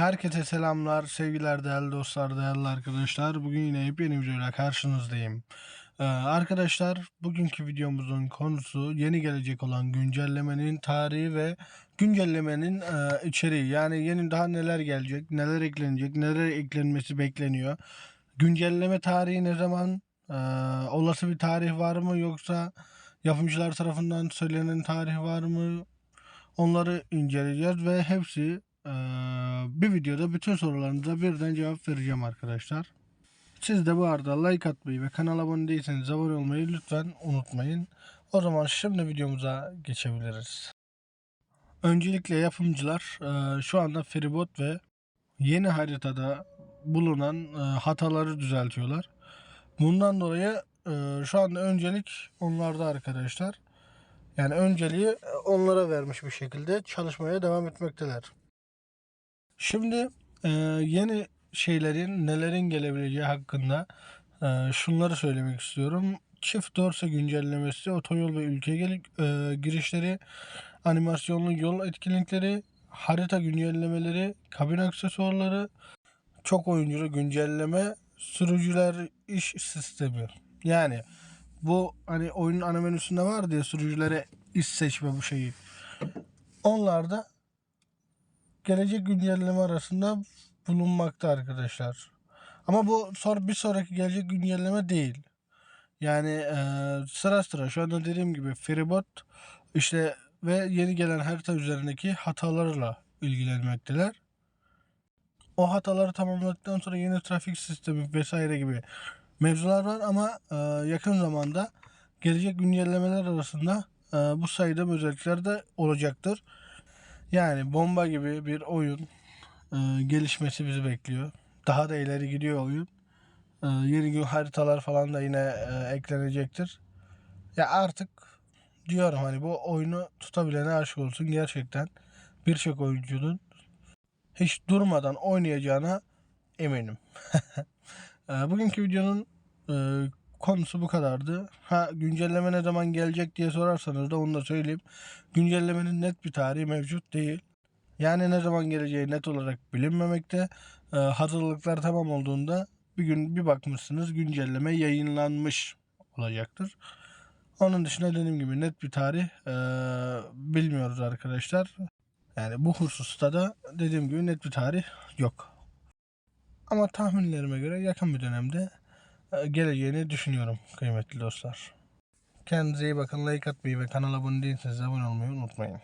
Herkese selamlar, sevgiler değerli dostlar, değerli arkadaşlar. Bugün yine yepyeni videoyla karşınızdayım. Ee, arkadaşlar bugünkü videomuzun konusu yeni gelecek olan güncellemenin tarihi ve güncellemenin e, içeriği. Yani yeni daha neler gelecek, neler eklenecek, neler eklenmesi bekleniyor. Güncelleme tarihi ne zaman? Ee, olası bir tarih var mı yoksa yapımcılar tarafından söylenen tarih var mı? Onları inceleyeceğiz ve hepsi eee, bir videoda bütün sorularınıza birden cevap vereceğim arkadaşlar. Siz de bu arada like atmayı ve kanala abone değilseniz abone olmayı lütfen unutmayın. O zaman şimdi videomuza geçebiliriz. Öncelikle yapımcılar eee, şu anda feribot ve yeni haritada bulunan eee, hataları düzeltiyorlar. Bundan dolayı eee, şu anda öncelik onlarda arkadaşlar. Yani önceliği e, onlara vermiş bir şekilde çalışmaya devam etmekteler. Şimdi e, yeni şeylerin nelerin gelebileceği hakkında e, şunları söylemek istiyorum. Çift dorse güncellemesi, otoyol ve ülke gel- e, girişleri, animasyonlu yol etkinlikleri, harita güncellemeleri, kabin aksesuarları, çok oyunculu güncelleme, sürücüler iş sistemi. Yani bu hani oyunun ana menüsünde var diye sürücülere iş seçme bu şeyi. Onlar da gelecek güncelleme arasında bulunmakta arkadaşlar. Ama bu sor bir sonraki gelecek güncelleme değil. Yani eee, sıra sıra şu anda dediğim gibi feribot işte ve yeni gelen harita üzerindeki hatalarla ilgilenmekteler. O hataları tamamladıktan sonra yeni trafik sistemi vesaire gibi mevzular var ama e, yakın zamanda gelecek güncellemeler arasında e, bu sayıda özellikler de olacaktır. Yani bomba gibi bir oyun e, gelişmesi bizi bekliyor. Daha da ileri gidiyor oyun. E, yeni gün haritalar falan da yine e, eklenecektir. Ya artık diyorum hani bu oyunu tutabilene aşık olsun gerçekten. Birçok oyuncunun hiç durmadan oynayacağına eminim. E, Bugünkü videonun e, konusu bu kadardı. Ha güncelleme ne zaman gelecek diye sorarsanız da onu da söyleyeyim. Güncellemenin net bir tarihi mevcut değil. Yani ne zaman geleceği net olarak bilinmemekte. E, hazırlıklar tamam olduğunda bir gün bir bakmışsınız güncelleme yayınlanmış olacaktır. Onun dışında dediğim gibi net bir tarih e, bilmiyoruz arkadaşlar. Yani bu hususta da dediğim gibi net bir tarih yok. Ama tahminlerime göre yakın bir dönemde geleceğini düşünüyorum kıymetli dostlar. Kendinize iyi bakın. Like atmayı ve kanala abone değilseniz abone olmayı unutmayın.